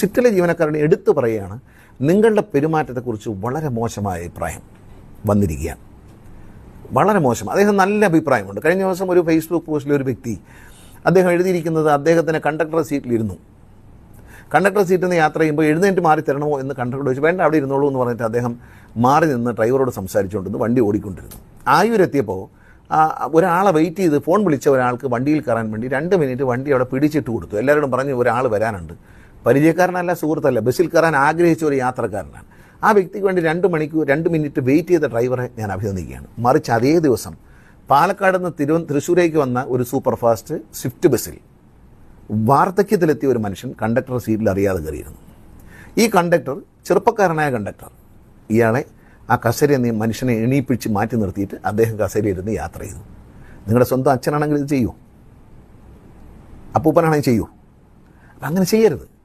സിറ്റിലെ ജീവനക്കാരുടെ എടുത്തു പറയുകയാണ് നിങ്ങളുടെ പെരുമാറ്റത്തെക്കുറിച്ച് വളരെ മോശമായ അഭിപ്രായം വന്നിരിക്കുകയാണ്. വളരെ മോശം. അദ്ദേഹം നല്ല അഭിപ്രായമുണ്ട്. കഴിഞ്ഞ ദിവസം ഒരു ഫേസ്ബുക്ക് പോസ്റ്റിൽ ഒരു വ്യക്തി അദ്ദേഹം എഴുതിയിരിക്കുന്നത് അദ്ദേഹത്തിന് കണ്ടക്ടർ സീറ്റിലിരുന്നു കണ്ടക്ടർ സീറ്റിൽ നിന്ന് യാത്ര ചെയ്യുമ്പോൾ എഴുന്നേറ്റ് മാറി തരണമോ എന്ന് കണ്ടക്ടർ ചോദിച്ചു വേണ്ട അവിടെ ഇരുന്നോളൂ എന്ന് പറഞ്ഞിട്ട് അദ്ദേഹം മാറി നിന്ന് ഡ്രൈവറോട് സംസാരിച്ചുകൊണ്ടിരുന്നു വണ്ടി ഓടിക്കൊണ്ടിരുന്നു. ആയൂരെത്തിയപ്പോൾ ഒരാളെ വെയിറ്റ് ചെയ്ത് ഫോൺ വിളിച്ച ഒരാൾക്ക് വണ്ടിയിൽ കയറാൻ വേണ്ടി രണ്ട് മിനിറ്റ് വണ്ടി അവിടെ പിടിച്ചിട്ട് കൊടുത്തു. എല്ലാവരോടും പറഞ്ഞു ഒരാൾ വരാനുണ്ട്. പരിചയക്കാരനല്ല സുഹൃത്തല്ല. ബസ്സിൽ കയറാൻ ആഗ്രഹിച്ച ഒരു യാത്രക്കാരനാണ്. ആ വ്യക്തിക്ക് വേണ്ടി രണ്ട് മണിക്കൂർ രണ്ട് മിനിറ്റ് വെയിറ്റ് ചെയ്ത ഡ്രൈവറെ ഞാൻ അഭിനന്ദിക്കുകയാണ്. മറിച്ച് അതേ ദിവസം പാലക്കാട് നിന്ന് തിരുവ തൃശ്ശൂരേക്ക് വന്ന ഒരു സൂപ്പർ ഫാസ്റ്റ് സ്വിഫ്റ്റ് ബസ്സിൽ വാർദ്ധക്യത്തിലെത്തിയ ഒരു മനുഷ്യൻ കണ്ടക്ടർ സീറ്റിൽ അറിയാതെ കയറിയിരുന്നു. ഈ കണ്ടക്ടർ ചെറുപ്പക്കാരനായ കണ്ടക്ടർ. ഇയാളെ ആ കസേരയിൽ നിന്ന് മനുഷ്യനെ എണീപ്പിച്ച് മാറ്റി നിർത്തിയിട്ട് അദ്ദേഹം കസേരയിരുന്ന് യാത്ര ചെയ്തു. നിങ്ങളുടെ സ്വന്തം അച്ഛനാണെങ്കിൽ ഇത് ചെയ്യൂ. അപ്പൂപ്പനാണെങ്കിൽ ചെയ്യൂ. അപ്പം അങ്ങനെ ചെയ്യരുത്.